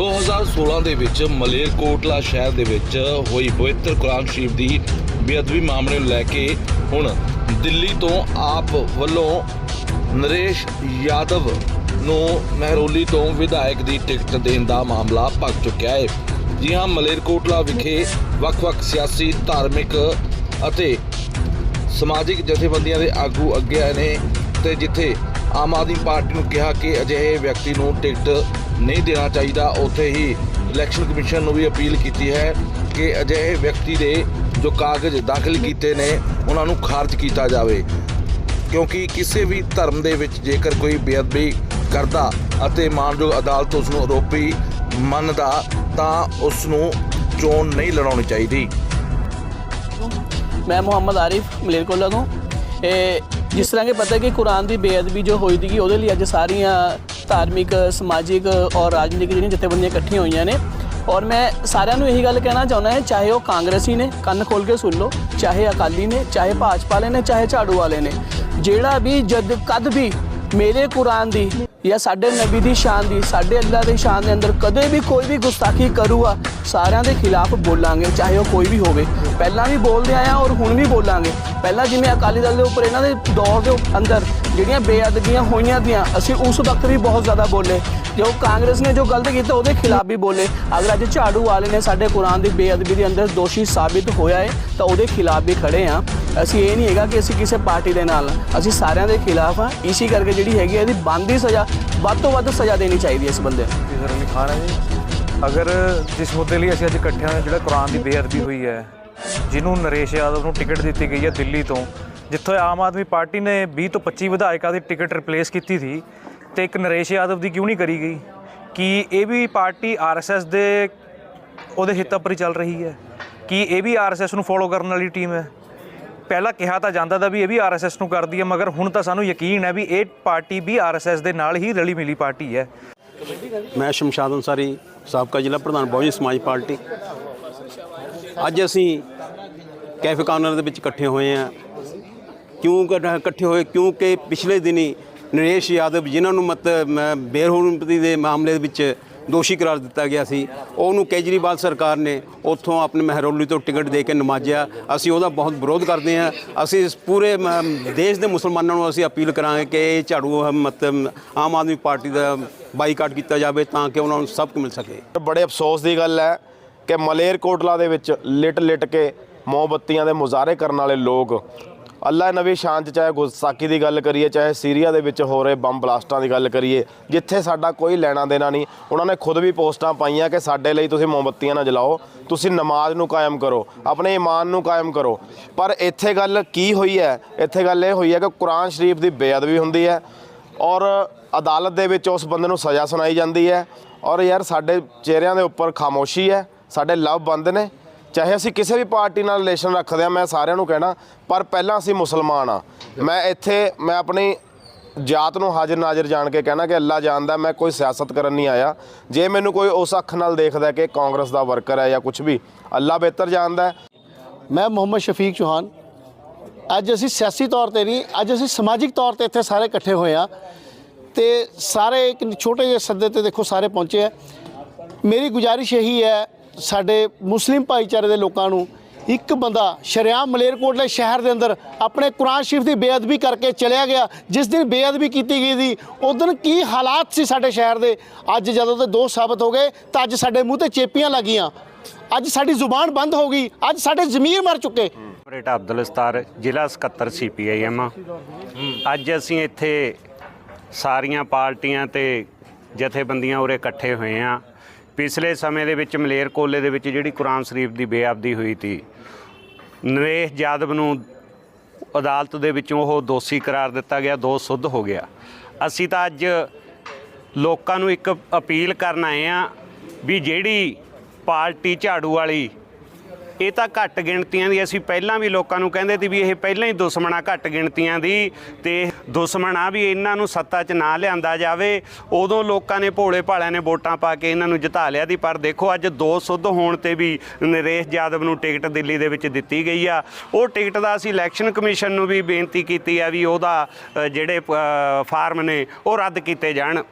2016 ਦੇ ਵਿੱਚ ਮਲੇਰਕੋਟਲਾ ਸ਼ਹਿਰ ਦੇ ਵਿੱਚ ਹੋਈ ਪਵਿੱਤਰ ਕੁਰਾਨ ਸ਼ਰੀਫ ਦੀ ਬੇਅਦਬੀ ਮਾਮਲੇ ਨੂੰ ਲੈ ਕੇ ਹੁਣ ਦਿੱਲੀ ਤੋਂ ਆਪ ਵੱਲੋਂ ਨਰੇਸ਼ ਯਾਦਵ ਨੂੰ ਮਹਿਰੋਲੀ ਤੋਂ ਵਿਧਾਇਕ ਦੀ ਟਿਕਟ ਦੇਣ ਦਾ ਮਾਮਲਾ ਭਖ ਚੁੱਕਿਆ ਹੈ। ਜੀ ਹਾਂ, ਮਲੇਰਕੋਟਲਾ ਵਿਖੇ ਵੱਖ-ਵੱਖ ਸਿਆਸੀ, ਧਾਰਮਿਕ ਅਤੇ ਸਮਾਜਿਕ ਜਥੇਬੰਦੀਆਂ ਦੇ ਆਗੂ ਅੱਗੇ ਆਏ ਨੇ ਤੇ ਜਿੱਥੇ ਆਮ ਆਦਮੀ ਪਾਰਟੀ ਨੂੰ ਕਿਹਾ ਕਿ ਅਜਿਹੇ ਵਿਅਕਤੀ ਨੂੰ ਟਿਕਟ ਨਹੀਂ ਦੇਣਾ ਚਾਹੀਦਾ। ਉੱਥੇ ਹੀ ਇਲੈਕਸ਼ਨ ਕਮਿਸ਼ਨ ਨੂੰ ਵੀ ਅਪੀਲ ਕੀਤੀ ਹੈ ਕਿ ਅਜਿਹੇ ਵਿਅਕਤੀ ਦੇ ਜੋ ਕਾਗਜ਼ ਦਾਖਲ ਕੀਤੇ ਨੇ, ਉਹਨਾਂ ਨੂੰ ਖਾਰਜ ਕੀਤਾ ਜਾਵੇ। ਕਿਉਂਕਿ ਕਿਸੇ ਵੀ ਧਰਮ ਦੇ ਵਿੱਚ ਜੇਕਰ ਕੋਈ ਬੇਅਦਬੀ ਕਰਦਾ ਅਤੇ ਮਾਨਯੋਗ ਅਦਾਲਤ ਉਸ ਨੂੰ ਆਰੋਪੀ ਮੰਨਦਾ, ਤਾਂ ਉਸ ਨੂੰ ਚੋਣ ਨਹੀਂ ਲੜਾਉਣੀ ਚਾਹੀਦੀ। ਮੈਂ ਮੁਹੰਮਦ ਆਰਿਫ ਮਲੇਰਕੋਲਾ ਤੋਂ। ਇਹ ਜਿਸ ਤਰ੍ਹਾਂ ਕਿ ਪਤਾ ਹੈ ਕਿ ਕੁਰਾਨ ਦੀ ਬੇਅਦਬੀ ਜੋ ਹੋਈ ਸੀਗੀ, ਉਹਦੇ ਲਈ ਅੱਜ ਸਾਰੀਆਂ ਧਾਰਮਿਕ, ਸਮਾਜਿਕ ਔਰ ਰਾਜਨੀਤਿਕ ਜਿਹੜੀਆਂ ਜਥੇਬੰਦੀਆਂ ਇਕੱਠੀਆਂ ਹੋਈਆਂ ਨੇ। ਔਰ ਮੈਂ ਸਾਰਿਆਂ ਨੂੰ ਇਹੀ ਗੱਲ ਕਹਿਣਾ ਚਾਹੁੰਦਾ ਹਾਂ, ਚਾਹੇ ਉਹ ਕਾਂਗਰਸੀ ਨੇ, ਕੰਨ ਖੋਲ ਕੇ ਸੁਣ ਲਓ, ਚਾਹੇ ਅਕਾਲੀ ਨੇ, ਚਾਹੇ ਭਾਜਪਾ ਵਾਲੇ ਨੇ, ਚਾਹੇ ਝਾੜੂ ਵਾਲੇ ਨੇ, ਜਿਹੜਾ ਵੀ ਜਦ ਕਦ ਵੀ ਮੇਰੇ ਕੁਰਾਨ ਦੀ ਜਾਂ ਸਾਡੇ ਨਬੀ ਦੀ ਸ਼ਾਨ ਦੀ, ਸਾਡੇ ਅੱਲਾ ਦੀ ਸ਼ਾਨ ਦੇ ਅੰਦਰ ਕਦੇ ਵੀ ਕੋਈ ਵੀ ਗੁਸਤਾਖੀ ਕਰੂਗਾ, ਸਾਰਿਆਂ ਦੇ ਖਿਲਾਫ ਬੋਲਾਂਗੇ, ਚਾਹੇ ਉਹ ਕੋਈ ਵੀ ਹੋਵੇ। ਪਹਿਲਾਂ ਵੀ ਬੋਲਦੇ ਆਇਆ ਔਰ ਹੁਣ ਵੀ ਬੋਲਾਂਗੇ। ਪਹਿਲਾਂ ਜਿਵੇਂ ਅਕਾਲੀ ਦਲ ਦੇ ਉੱਪਰ, ਇਹਨਾਂ ਦੇ ਦੌਰ ਦੇ ਅੰਦਰ ਜਿਹੜੀਆਂ ਬੇਅਦਬੀਆਂ ਹੋਈਆਂ ਦੀਆਂ, ਅਸੀਂ ਉਸ ਵਕਤ ਵੀ ਬਹੁਤ ਜ਼ਿਆਦਾ ਬੋਲੇ। ਜੋ ਕਾਂਗਰਸ ਨੇ ਜੋ ਗਲਤ ਕੀਤਾ, ਉਹਦੇ ਖਿਲਾਫ ਵੀ ਬੋਲੇ। ਅਗਰ ਅੱਜ ਝਾੜੂ ਵਾਲੇ ਨੇ ਸਾਡੇ ਕੁਰਾਨ ਦੀ ਬੇਅਦਬੀ ਦੇ ਅੰਦਰ ਦੋਸ਼ੀ ਸਾਬਿਤ ਹੋਇਆ ਹੈ ਤਾਂ ਉਹਦੇ ਖਿਲਾਫ ਵੀ ਖੜੇ ਆ। ਅਸੀਂ ਇਹ ਨਹੀਂ ਹੈਗਾ ਕਿ ਅਸੀਂ ਕਿਸੇ ਪਾਰਟੀ ਦੇ ਨਾਲ ਅਸੀਂ ਸਾਰਿਆਂ ਦੇ ਖਿਲਾਫ ਆ। ਇਸੇ ਕਰਕੇ ਜਿਹੜੀ ਹੈਗੀ ਇਹਦੀ ਬਣਦੀ ਸਜ਼ਾ ਵੱਧ ਤੋਂ ਵੱਧ ਸਜ਼ਾ ਦੇਣੀ ਚਾਹੀਦੀ ਹੈ ਇਸ ਬੰਦੇ ਨੂੰ। ਜੀ ਖਾਨ ਹੈ ਜੀ। ਅਗਰ ਜਿਸ ਮੁੱਦੇ ਲਈ ਅਸੀਂ ਅੱਜ ਇਕੱਠੇ ਹੋਏ ਜਿਹੜਾ ਕੁਰਾਨ ਦੀ ਬੇਅਦਬੀ ਹੋਈ ਹੈ, ਜਿਹਨੂੰ ਨਰੇਸ਼ ਯਾਦਵ ਨੂੰ ਟਿਕਟ ਦਿੱਤੀ ਗਈ ਹੈ ਦਿੱਲੀ ਤੋਂ ਜਿੱਥੋਂ ਆਮ ਆਦਮੀ ਪਾਰਟੀ ਨੇ 20 ਤੋਂ 25 ਵਿਧਾਇਕਾਂ ਦੀ ਟਿਕਟ ਰਿਪਲੇਸ ਕੀਤੀ ਸੀ ਤੇ ਇੱਕ ਨਰੇਸ਼ ਯਾਦਵ ਦੀ ਕਿਉਂ ਨਹੀਂ ਕਰੀ ਗਈ? ਕਿ ਇਹ ਵੀ ਪਾਰਟੀ ਆਰਐਸਐਸ ਦੇ ਉਹਦੇ ਹਿੱਤਾਂ ਪਰ ਹੀ ਚੱਲ ਰਹੀ ਹੈ? ਕਿ ਇਹ ਵੀ ਆਰਐਸਐਸ ਨੂੰ ਫੋਲੋ ਕਰਨ ਵਾਲੀ ਟੀਮ ਹੈ? ਪਹਿਲਾਂ ਕਿਹਾ ਤਾਂ ਜਾਂਦਾ ਦਾ ਵੀ ਇਹ ਵੀ ਆਰਐਸਐਸ ਨੂੰ ਕਰਦੀ ਹੈ, ਮਗਰ ਹੁਣ ਤਾਂ ਸਾਨੂੰ ਯਕੀਨ ਹੈ ਵੀ ਇਹ ਪਾਰਟੀ ਵੀ ਆਰਐਸਐਸ ਦੇ ਨਾਲ ਹੀ ਰਲੀ ਮਿਲੀ ਪਾਰਟੀ ਹੈ। ਮੈਂ ਸ਼ਮਸ਼ਾਦ ਅਨਸਾਰੀ, ਸਾਬਕਾ ਜ਼ਿਲ੍ਹਾ ਪ੍ਰਧਾਨ, ਬਹੁਜਨ ਸਮਾਜ ਪਾਰਟੀ। ਅੱਜ ਅਸੀਂ ਕੈਫੇ ਕਾਰਨਰ ਦੇ ਵਿੱਚ ਇਕੱਠੇ ਹੋਏ ਹਾਂ। ਕਿਉਂ ਇਕੱਠ- ਇਕੱਠੇ ਹੋਏ? ਕਿਉਂਕਿ ਪਿਛਲੇ ਦਿਨੀ ਨਰੇਸ਼ ਯਾਦਵ, ਜਿਨ੍ਹਾਂ ਨੂੰ ਮਤ ਬੇਰਹੁਰਮਤੀ ਦੇ ਮਾਮਲੇ ਵਿੱਚ ਦੋਸ਼ੀ ਕਰਾਰ ਦਿੱਤਾ ਗਿਆ ਸੀ, ਉਹਨੂੰ ਕੇਜਰੀਵਾਲ ਸਰਕਾਰ ਨੇ ਉੱਥੋਂ ਆਪਣੇ ਮਹਿਰੋਲੀ ਤੋਂ ਟਿਕਟ ਦੇ ਕੇ ਨਮਾਜਿਆ ਅਸੀਂ ਉਹਦਾ ਬਹੁਤ ਵਿਰੋਧ ਕਰਦੇ ਹਾਂ। ਅਸੀਂ ਇਸ ਪੂਰੇ ਦੇਸ਼ ਦੇ ਮੁਸਲਮਾਨਾਂ ਨੂੰ ਅਸੀਂ ਅਪੀਲ ਕਰਾਂਗੇ ਕਿ ਇਹ ਝਾੜੂ ਮਤਲਬ ਆਮ ਆਦਮੀ ਪਾਰਟੀ ਦਾ ਬਾਈਕਾਟ ਕੀਤਾ ਜਾਵੇ ਤਾਂ ਕਿ ਉਹਨਾਂ ਨੂੰ ਸਭ ਕੁ ਮਿਲ ਸਕੇ। ਬੜੇ ਅਫਸੋਸ ਦੀ ਗੱਲ ਹੈ ਕਿ ਮਲੇਰਕੋਟਲਾ ਦੇ ਵਿੱਚ ਲਿਟ ਲਿਟ ਕੇ ਮੋਮਬੱਤੀਆਂ ਦੇ ਮੁਜ਼ਾਹਰੇ ਕਰਨ ਵਾਲੇ ਲੋਕ ਅੱਲਾ ਨਬੀ, ਸ਼ਾਨ ਚ ਚਾਹੇ ਗੁਸਤਾਖੀ ਦੀ ਗੱਲ ਕਰੀਏ, ਚਾਹੇ ਸੀਰੀਆ ਦੇ ਵਿੱਚ ਹੋ ਰਹੇ ਬੰਬ ਬਲਾਸਟਾਂ ਦੀ ਗੱਲ ਕਰੀਏ, ਜਿੱਥੇ ਸਾਡਾ ਕੋਈ ਲੈਣਾ ਦੇਣਾ ਨਹੀਂ, ਉਹਨਾਂ ਨੇ ਖੁਦ ਵੀ ਪੋਸਟਾਂ ਪਾਈਆਂ ਕਿ ਸਾਡੇ ਲਈ ਤੁਸੀਂ ਮੋਮਬੱਤੀਆਂ ਨਾ ਜਲਾਓ, ਤੁਸੀਂ ਨਮਾਜ਼ ਨੂੰ ਕਾਇਮ ਕਰੋ, ਆਪਣੇ ਈਮਾਨ ਨੂੰ ਕਾਇਮ ਕਰੋ। ਪਰ ਇੱਥੇ ਗੱਲ ਕੀ ਹੋਈ ਹੈ? ਇੱਥੇ ਗੱਲ ਇਹ ਹੋਈ ਹੈ ਕਿ ਕੁਰਾਨ ਸ਼ਰੀਫ ਦੀ ਬੇਅਦਬੀ ਹੁੰਦੀ ਹੈ ਔਰ ਅਦਾਲਤ ਦੇ ਵਿੱਚ ਉਸ ਬੰਦੇ ਨੂੰ ਸਜ਼ਾ ਸੁਣਾਈ ਜਾਂਦੀ ਹੈ ਔਰ ਯਾਰ ਸਾਡੇ ਚਿਹਰਿਆਂ ਦੇ ਉੱਪਰ ਖਾਮੋਸ਼ੀ ਹੈ, ਸਾਡੇ ਲਵ ਬੰਦ ਨੇ ਚਾਹੇ ਅਸੀਂ ਕਿਸੇ ਵੀ ਪਾਰਟੀ ਨਾਲ ਰਿਲੇਸ਼ਨ ਰੱਖਦੇ ਆ ਮੈਂ ਸਾਰਿਆਂ ਨੂੰ ਕਹਿਣਾ, ਪਰ ਪਹਿਲਾਂ ਅਸੀਂ ਮੁਸਲਮਾਨ ਆ ਮੈਂ ਇੱਥੇ, ਮੈਂ ਆਪਣੀ ਜਾਤ ਨੂੰ ਹਾਜ਼ਰ ਨਾਜ਼ਰ ਜਾਣ ਕੇ ਕਹਿਣਾ ਕਿ ਅੱਲਾ ਜਾਣਦਾ, ਮੈਂ ਕੋਈ ਸਿਆਸਤ ਕਰਨ ਨਹੀਂ ਆਇਆ। ਜੇ ਮੈਨੂੰ ਕੋਈ ਉਸ ਅੱਖ ਨਾਲ ਦੇਖਦਾ ਕਿ ਕਾਂਗਰਸ ਦਾ ਵਰਕਰ ਹੈ ਜਾਂ ਕੁਝ ਵੀ, ਅੱਲਾ ਬਿਹਤਰ ਜਾਣਦਾ ਮੈਂ ਮੁਹੰਮਦ ਸ਼ਫੀਕ ਚੌਹਾਨ। ਅੱਜ ਅਸੀਂ ਸਿਆਸੀ ਤੌਰ ਤੇ ਨਹੀਂ, ਅੱਜ ਅਸੀਂ ਸਮਾਜਿਕ ਤੌਰ ਤੇ ਇੱਥੇ ਸਾਰੇ ਇਕੱਠੇ ਹੋਏ ਆ ਤੇ ਸਾਰੇ ਇੱਕ ਛੋਟੇ ਜਿਹੇ ਸੱਦੇ ਤੇ ਦੇਖੋ, ਸਾਰੇ ਪਹੁੰਚੇ ਆ ਮੇਰੀ ਗੁਜ਼ਾਰਿਸ਼ ਇਹੀ ਹੈ ਸਾਡੇ ਮੁਸਲਿਮ ਭਾਈਚਾਰੇ ਦੇ ਲੋਕਾਂ ਨੂੰ ਇੱਕ ਬੰਦਾ ਸ਼ਰਿਆਮ ਮਲੇਰਕੋਟਲੇ ਸ਼ਹਿਰ ਦੇ ਅੰਦਰ ਆਪਣੇ ਕੁਰਾਨ ਸ਼ਰੀਫ ਦੀ ਬੇਅਦਬੀ ਕਰਕੇ ਚਲਿਆ ਗਿਆ, ਜਿਸ ਦਿਨ ਬੇਅਦਬੀ ਕੀਤੀ ਗਈ ਸੀ, ਉਸ ਦਿਨ ਕੀ ਹਾਲਾਤ ਸੀ ਸਾਡੇ ਸ਼ਹਿਰ ਦੇ? ਅੱਜ ਜਦੋਂ ਤੇ ਦੋ ਸਾਬਤ ਹੋ ਗਏ, ਤਾਂ ਅੱਜ ਸਾਡੇ ਮੂੰਹ ਤੇ ਚੇਪੀਆਂ ਲੱਗੀਆਂ। ਅੱਜ ਸਾਡੀ ਜ਼ੁਬਾਨ ਬੰਦ ਹੋ ਗਈ, ਅੱਜ ਸਾਡੇ ਜ਼ਮੀਰ ਮਰ ਚੁੱਕੇ। ਆਪਰੇਟ ਅਬਦੁਲ ਸਤਾਰ, ਜ਼ਿਲ੍ਹਾ ਸਕੱਤਰ ਸੀਪੀਆਈਐਮ ਅੱਜ ਅਸੀਂ ਇੱਥੇ ਸਾਰੀਆਂ ਪਾਰਟੀਆਂ ਤੇ ਜਥੇਬੰਦੀਆਂ ਉਰੇ ਇਕੱਠੇ ਹੋਏ ਆ। ਪਿਛਲੇ ਸਮੇਂ ਦੇ ਵਿੱਚ ਮਲੇਰ ਕੋਲੇ ਦੇ ਵਿੱਚ ਜਿਹੜੀ ਕੁਰਾਨ ਸ਼ਰੀਫ ਦੀ ਬੇਅਬਦੀ ਹੋਈ ਸੀ ਨਰੇਸ਼ ਯਾਦਵ ਨੂੰ ਅਦਾਲਤ ਦੇ ਵਿੱਚੋਂ ਉਹ ਦੋਸ਼ੀ ਕਰਾਰ ਦਿੱਤਾ ਗਿਆ, ਦੋ ਸੁੱਧ ਹੋ ਗਿਆ। ਅਸੀਂ ਤਾਂ ਅੱਜ ਲੋਕਾਂ ਨੂੰ ਇੱਕ ਅਪੀਲ ਕਰਨ ਆਏ ਆ ਵੀ ਜਿਹੜੀ ਪਾਰਟੀ ਝਾੜੂ ਵਾਲੀ ਇਹ ਤਾਂ ਘੱਟ ਗਿਣਤੀਆਂ ਦੀ, ਅਸੀਂ ਪਹਿਲਾਂ ਵੀ ਲੋਕਾਂ ਨੂੰ ਕਹਿੰਦੇ ਸੀ ਵੀ ਇਹ ਪਹਿਲਾਂ ਹੀ ਦੁਸ਼ਮਣਾ ਘੱਟ ਗਿਣਤੀਆਂ ਦੀ ਤੇ ਦੁਸ਼ਮਣ ਆ ਵੀ ਇਹਨਾਂ ਨੂੰ ਸੱਤਾ 'ਚ ਨਾ ਲਿਆਂਦਾ ਜਾਵੇ। ਉਦੋਂ ਲੋਕਾਂ ਨੇ ਭੋਲੇ ਭਾਲਿਆਂ ਨੇ ਵੋਟਾਂ ਪਾ ਕੇ ਇਹਨਾਂ ਨੂੰ ਜਿਤਾ ਲਿਆ ਦੀ ਪਰ ਦੇਖੋ ਅੱਜ ਦੋ ਸੁੱਧ ਹੋਣ ਤੇ ਵੀ ਨਰੇਸ਼ ਯਾਦਵ ਨੂੰ ਟਿਕਟ ਦਿੱਲੀ ਦੇ ਵਿੱਚ ਦਿੱਤੀ ਗਈ ਆ। ਉਹ ਟਿਕਟ ਦਾ ਅਸੀਂ ਇਲੈਕਸ਼ਨ ਕਮਿਸ਼ਨ ਨੂੰ ਵੀ ਬੇਨਤੀ ਕੀਤੀ ਆ ਵੀ ਉਹਦਾ ਜਿਹੜੇ ਫਾਰਮ ਨੇ ਉਹ ਰੱਦ ਕੀਤੇ ਜਾਣ।